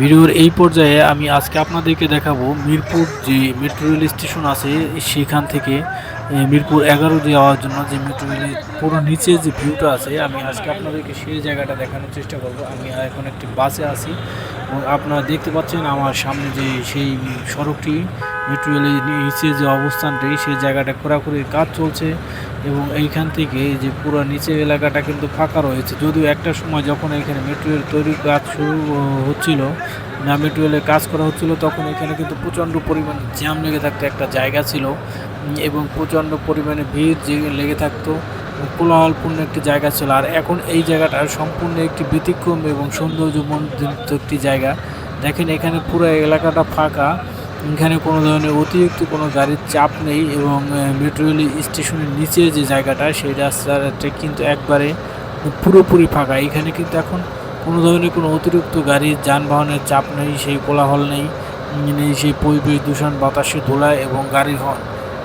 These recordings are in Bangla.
ভিডিওর এই পর্যায়ে আমি আজকে আপনাদেরকে দেখাবো মিরপুর যে মেট্রো রেল স্টেশন আছে, সেখান থেকে মিরপুর এগারো যাওয়ার জন্য যে মেট্রো রেলের পুরো নিচে যে ভিউটা আছে, আমি আজকে আপনাদেরকে সেই জায়গাটা দেখানোর চেষ্টা করব। আমি এখন একটি বাসে আছি এবং আপনারা দেখতে পাচ্ছেন আমার সামনে যে সেই সড়কটি মেট্রো রেলের নিচে যে অবস্থানটি, সেই জায়গাটা খোরাখুরির কাজ চলছে এবং এইখান থেকে যে পুরো নিচের এলাকাটা কিন্তু ফাঁকা রয়েছে। যদিও একটা সময় যখন এখানে মেট্রো রেল তৈরির কাজ শুরু হচ্ছিল না মেট্রো রেলের কাজ করা হচ্ছিল, তখন এখানে কিন্তু প্রচণ্ড পরিমাণে জ্যাম লেগে থাকতো একটা জায়গা ছিল। এবং প্রচণ্ড পরিমাণে ভিড় যে লেগে থাকতো, কোলাহলপূর্ণ একটি জায়গা ছিল। আর এখন এই জায়গাটা সম্পূর্ণ একটি ব্যতিক্রম এবং সৌন্দর্য সৌন্দর্যমণ্ডিত একটি জায়গা। দেখেন, এখানে পুরো এলাকাটা ফাঁকা। এখানে কোনো ধরনের অতিরিক্ত কোনো গাড়ির চাপ নেই এবং মেট্রো রেল স্টেশনের নিচে যে জায়গাটা সেই রাস্তাটা কিন্তু একবারে পুরোপুরি ফাঁকা। এখানে কিন্তু এখন কোনো ধরনের কোনো অতিরিক্ত গাড়ির যানবাহনের চাপ নেই, সেই কোলাহল নেই নেই সেই পরিবেশ দূষণ বাতাসে ধোলা এবং গাড়ির হর্ন।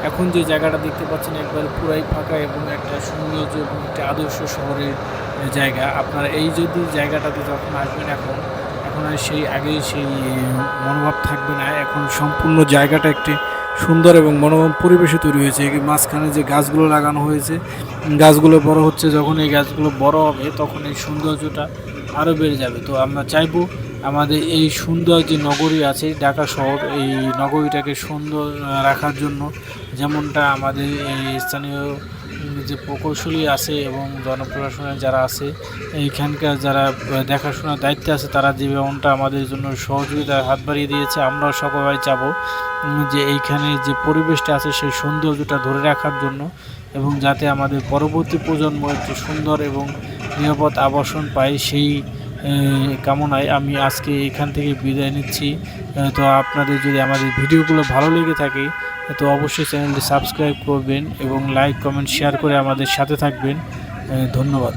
এখন যে জায়গাটা দেখতে পাচ্ছেন একবার পুরাই ফাঁকা এবং একটা সৌন্দর্য এবং একটা আদর্শ শহরের জায়গা। আপনারা এই যদি জায়গাটাতে যখন আসবেন এখন এখন আর সেই, আগে সেই মনোভাব থাকবে না। এখন সম্পূর্ণ জায়গাটা একটি সুন্দর এবং মনোরম পরিবেশে তৈরি হয়েছে। এই মাঝখানে যে গাছগুলো লাগানো হয়েছে, গাছগুলো বড় হচ্ছে, যখন এই গাছগুলো বড় হবে, তখন এই সৌন্দর্যটা আরও বেড়ে যাবে। তো আমরা চাইব আমাদের এই সুন্দর যে নগরী আছে, ঢাকা শহর, এই নগরীটাকে সুন্দর রাখার জন্য যেমনটা আমাদের এই স্থানীয় যে প্রকৌশলী আছে এবং জনপ্রশাসনের যারা আছে, এইখানকার যারা দেখাশোনার দায়িত্বে আছে, তারা যে যেমনটা আমাদের জন্য সহযোগিতার হাত বাড়িয়ে দিয়েছে, আমরাও সকলে চাবো যে এইখানে যে পরিবেশটা আছে, সেই সৌন্দর্যটা ধরে রাখার জন্য এবং যাতে আমাদের পরবর্তী প্রজন্ম একটি সুন্দর এবং নিরাপদ আবাসন পায় সেই কামনায় আমি আজকে এখান থেকে বিদায় নিচ্ছি। তো আপনাদের যদি আমাদের ভিডিওগুলো ভালো লেগে থাকে তো অবশ্যই চ্যানেলটি সাবস্ক্রাইব করবেন এবং লাইক কমেন্ট শেয়ার করে আমাদের সাথে থাকবেন। ধন্যবাদ।